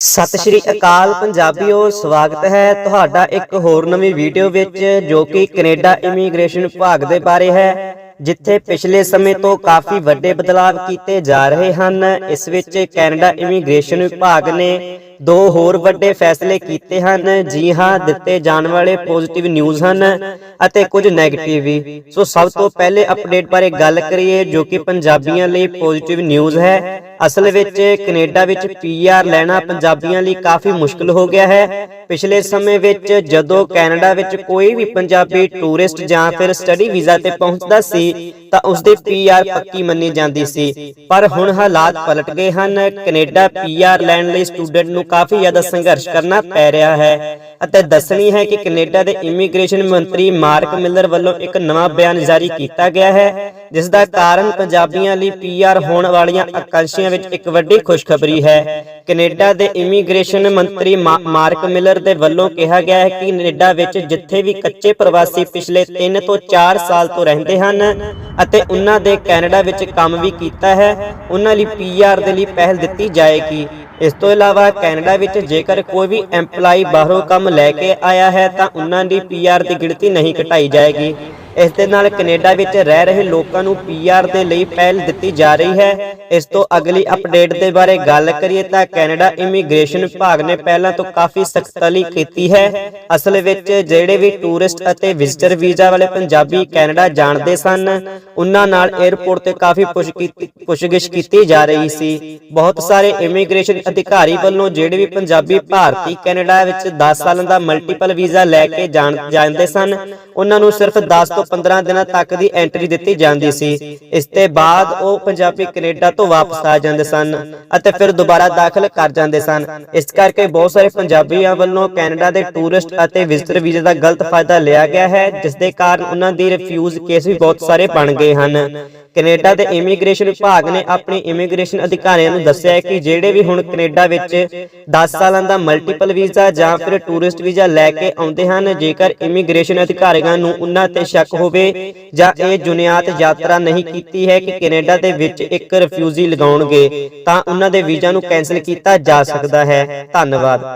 ਸਤਿ ਸ਼੍ਰੀ ਅਕਾਲ ਪੰਜਾਬੀਓ ਸਵਾਗਤ ਹੈ ਤੁਹਾਡਾ ਇੱਕ ਹੋਰ ਨਵੀਂ ਵੀਡੀਓ ਵਿੱਚ ਜੋ ਕਿ ਕੈਨੇਡਾ ਇਮੀਗ੍ਰੇਸ਼ਨ ਵਿਭਾਗ ਦੇ ਬਾਰੇ ਹੈ ਜਿੱਥੇ ਪਿਛਲੇ ਸਮੇਂ ਤੋਂ ਕਾਫੀ ਵੱਡੇ ਬਦਲਾਅ ਕੀਤੇ ਜਾ ਰਹੇ ਹਨ। ਇਸ ਵਿੱਚ ਕੈਨੇਡਾ ਇਮੀਗ੍ਰੇਸ਼ਨ ਵਿਭਾਗ ਨੇ ਦੋ ਹੋਰ ਵੱਡੇ ਫੈਸਲੇ ਕੀਤੇ ਹਨ ਜੀ ਹਾਂ ਦਿੱਤੇ ਜਾਣ ਵਾਲੇ ਪੋਜ਼ਿਟਿਵ ਨਿਊਜ਼ ਹਨ ਅਤੇ ਕੁਝ 네ਗੇਟਿਵ ਵੀ। ਸੋ ਸਭ ਤੋਂ ਪਹਿਲੇ ਅਪਡੇਟ ਬਾਰੇ ਗੱਲ ਕਰੀਏ ਜੋ ਕਿ ਪੰਜਾਬੀਆਂ ਲਈ ਪੋਜ਼ਿਟਿਵ ਨਿਊਜ਼ ਹੈ। ਅਸਲ ਵਿੱਚ ਕੈਨੇਡਾ ਵਿੱਚ ਪੀਆਰ ਲੈਣਾ ਪੰਜਾਬੀਆਂ ਲਈ ਕਾਫੀ ਮੁਸ਼ਕਲ ਹੋ ਗਿਆ ਹੈ ਪਿਛਲੇ ਸਮੇਂ ਵਿੱਚ ਜਦੋਂ ਕੈਨੇਡਾ ਵਿੱਚ ਕੋਈ ਵੀ ਪੰਜਾਬੀ ਟੂਰਿਸਟ ਜਾਂ ਫਿਰ ਸਟੱਡੀ ਵੀਜ਼ਾ ਤੇ ਪਹੁੰਚਦਾ ਸੀ ਤਾਂ ਉਸ ਦੀ ਪੀਆਰ ਪੱਕੀ ਮੰਨੀ ਜਾਂਦੀ ਸੀ। ਪਰ ਹੁਣ ਹਾਲਾਤ ਪਲਟ ਗਏ ਹਨ। ਕੈਨੇਡਾ ਪੀਆਰ ਲੈਣ ਲਈ ਸਟੂਡੈਂਟ ਨੂੰ ਕਾਫੀ ਜ਼ਿਆਦਾ ਸੰਘਰਸ਼ ਕਰਨਾ ਪੈ ਰਿਹਾ ਹੈ। ਅਤੇ ਦੱਸਣੀ ਹੈ ਕਿ ਕੈਨੇਡਾ ਦੇ ਇਮੀਗ੍ਰੇਸ਼ਨ ਮੰਤਰੀ ਮਾਰਕ ਮਿਲਰ ਵੱਲੋਂ ਇੱਕ ਨਵਾਂ ਬਿਆਨ ਜਾਰੀ ਕੀਤਾ ਗਿਆ ਹੈ ਜਿਸ ਦਾ ਕਾਰਨ ਪੰਜਾਬੀਆਂ ਲਈ ਪੀਆਰ ਹੋਣ ਵਾਲੀਆਂ ਆਕਾਂਸ਼ੀਆਂ ਵਿੱਚ ਇੱਕ ਵੱਡੀ ਖੁਸ਼ਖਬਰੀ ਹੈ। ਕੈਨੇਡਾ ਦੇ ਇਮੀਗ੍ਰੇਸ਼ਨ ਮੰਤਰੀ ਮਾ- ਮਾਰਕ ਮਿਲਰ ਦੇ ਵੱਲੋਂ ਕਿਹਾ ਗਿਆ ਹੈ ਕਿ ਕੈਨੇਡਾ ਵਿੱਚ ਜਿੱਥੇ ਵੀ ਕੱਚੇ ਪ੍ਰਵਾਸੀ ਪਿਛਲੇ 3 ਤੋਂ 4 ਸਾਲ ਤੋਂ ਰਹਿੰਦੇ ਹਨ ਅਤੇ ਉਹਨਾਂ ਦੇ ਕੈਨੇਡਾ ਵਿੱਚ ਕੰਮ ਵੀ ਕੀਤਾ ਹੈ, ਉਹਨਾਂ ਲਈ ਪੀਆਰ ਦੇ ਲਈ ਪਹਿਲ ਦਿੱਤੀ ਜਾਏਗੀ। ਇਸ ਤੋਂ ਇਲਾਵਾ ਕੈਨੇਡਾ ਵਿੱਚ ਜੇਕਰ ਕੋਈ ਵੀ EMPLOYE ਬਾਹਰੋਂ ਕੰਮ ਲੈ ਕੇ ਆਇਆ ਹੈ ਤਾਂ ਉਹਨਾਂ ਦੀ ਪੀਆਰ ਦੀ ਗਿਣਤੀ ਨਹੀਂ ਘਟਾਈ ਜਾਏਗੀ। ਇਸ ਦੇ ਨਾਲ ਕੈਨੇਡਾ ਵਿੱਚ ਰਹਿ ਰਹੇ ਲੋਕਾਂ ਨੂੰ ਪੀਆਰ ਦੇ ਲਈ ਪਹਿਲ ਦਿੱਤੀ ਜਾ ਰਹੀ ਹੈ। ਇਸ ਤੋਂ ਅਗਲੀ ਅਪਡੇਟ ਦੇ ਬਾਰੇ ਗੱਲ ਕਰੀਏ ਤਾਂ ਕੈਨੇਡਾ ਇਮੀਗ੍ਰੇਸ਼ਨ ਵਿਭਾਗ ਨੇ ਪਹਿਲਾਂ ਤੋਂ ਕਾਫੀ ਸਖਤਾਈ ਕੀਤੀ ਹੈ। ਅਸਲ ਵਿੱਚ ਜਿਹੜੇ ਵੀ ਟੂਰਿਸਟ ਅਤੇ ਵਿਜ਼ਟਰ ਵੀਜ਼ਾ ਵਾਲੇ ਪੰਜਾਬੀ ਕੈਨੇਡਾ ਜਾਣਦੇ ਸਨ, ਉਹਨਾਂ ਨਾਲ 에ਅਰਪੋਰਟ ਤੇ ਕਾਫੀ ਪੁੱਛ ਕੀਤੀ, ਪੁੱਛਗਿੱਛ ਕੀਤੀ ਜਾ ਰਹੀ ਸੀ। ਬਹੁਤ ਸਾਰੇ ਇਮੀਗ੍ਰੇਸ਼ਨ ਅਧਿਕਾਰੀ ਵੱਲੋਂ ਜਿਹੜੇ ਵੀ ਪੰਜਾਬੀ ਭਾਰਤੀ ਕੈਨੇਡਾ ਵਿੱਚ 10 ਸਾਲਾਂ ਦਾ ਮਲਟੀਪਲ ਵੀਜ਼ਾ ਲੈ ਕੇ ਜਾਣ, ਜਾਂਦੇ ਸਨ, ਉਹਨਾਂ ਨੂੰ ਸਿਰਫ 10 ਤੋਂ 15 ਦਿਨਾਂ ਤੱਕ ਦੀ ਐਂਟਰੀ ਦਿੱਤੀ ਜਾਂਦੀ ਸੀ। ਇਸ ਤੋਂ ਬਾਅਦ ਉਹ ਪੰਜਾਬੀ ਕੈਨੇਡਾ ਤੋਂ ਵਾਪਸ ਆ ਜਾਂਦੇ ਸਨ ਅਤੇ ਫਿਰ ਦੁਬਾਰਾ ਦਾਖਲ ਕਰ ਜਾਂਦੇ ਸਨ। ਇਸ ਕਰਕੇ ਬਹੁਤ ਸਾਰੇ ਪੰਜਾਬੀਆਂ ਵੱਲੋਂ ਕੈਨੇਡਾ ਦੇ ਟੂਰਿਸਟ ਅਤੇ ਵਿਜ਼ਟਰ ਵੀਜ਼ੇ ਦਾ ਗਲਤ ਫਾਇਦਾ ਲਿਆ ਗਿਆ ਹੈ ਜਿਸ ਦੇ ਕਾਰਨ ਉਹਨਾਂ ਦੀ ਰਿਫਿਊਜ਼ ਕੇਸ ਵੀ ਬਹੁਤ ਸਾਰੇ ਬਣ ਗਏ ਹਨ। ਕੈਨੇਡਾ ਦੇ ਇਮੀਗ੍ਰੇਸ਼ਨ ਵਿਭਾਗ ਨੇ ਆਪਣੇ ਇਮੀਗ੍ਰੇਸ਼ਨ ਅਧਿਕਾਰੀਆਂ ਨੂੰ ਦੱਸਿਆ ਹੈ ਕਿ ਜਿਹੜੇ ਵੀ ਹੁਣ ਕੈਨੇਡਾ ਵਿੱਚ 10 ਸਾਲਾਂ ਦਾ ਮਲਟੀਪਲ ਵੀਜ਼ਾ ਜਾਂ ਫਿਰ ਟੂਰਿਸਟ ਵੀਜ਼ਾ ਲੈ ਕੇ ਆਉਂਦੇ ਹਨ, ਜੇਕਰ ਇਮੀਗ੍ਰੇਸ਼ਨ ਅਧਿਕਾਰੀਆਂ ਨੂੰ ਉਹਨਾਂ ਤੇ ਸ਼ੱਕ ਹੋਵੇ ਜਾਂ ਇਹ ਜੁਨਿਆਤ ਯਾਤਰਾ ਨਹੀਂ ਕੀਤੀ ਹੈ ਕਿ ਕੈਨੇਡਾ ਦੇ ਵਿੱਚ ਇੱਕ ਰਿਫਿਊਜੀ ਲਗਾਉਣਗੇ, ਤਾਂ ਉਹਨਾਂ ਦੇ ਵੀਜ਼ਾ ਨੂੰ ਕੈਨਸਲ ਕੀਤਾ ਜਾ ਸਕਦਾ ਹੈ। ਧੰਨਵਾਦ।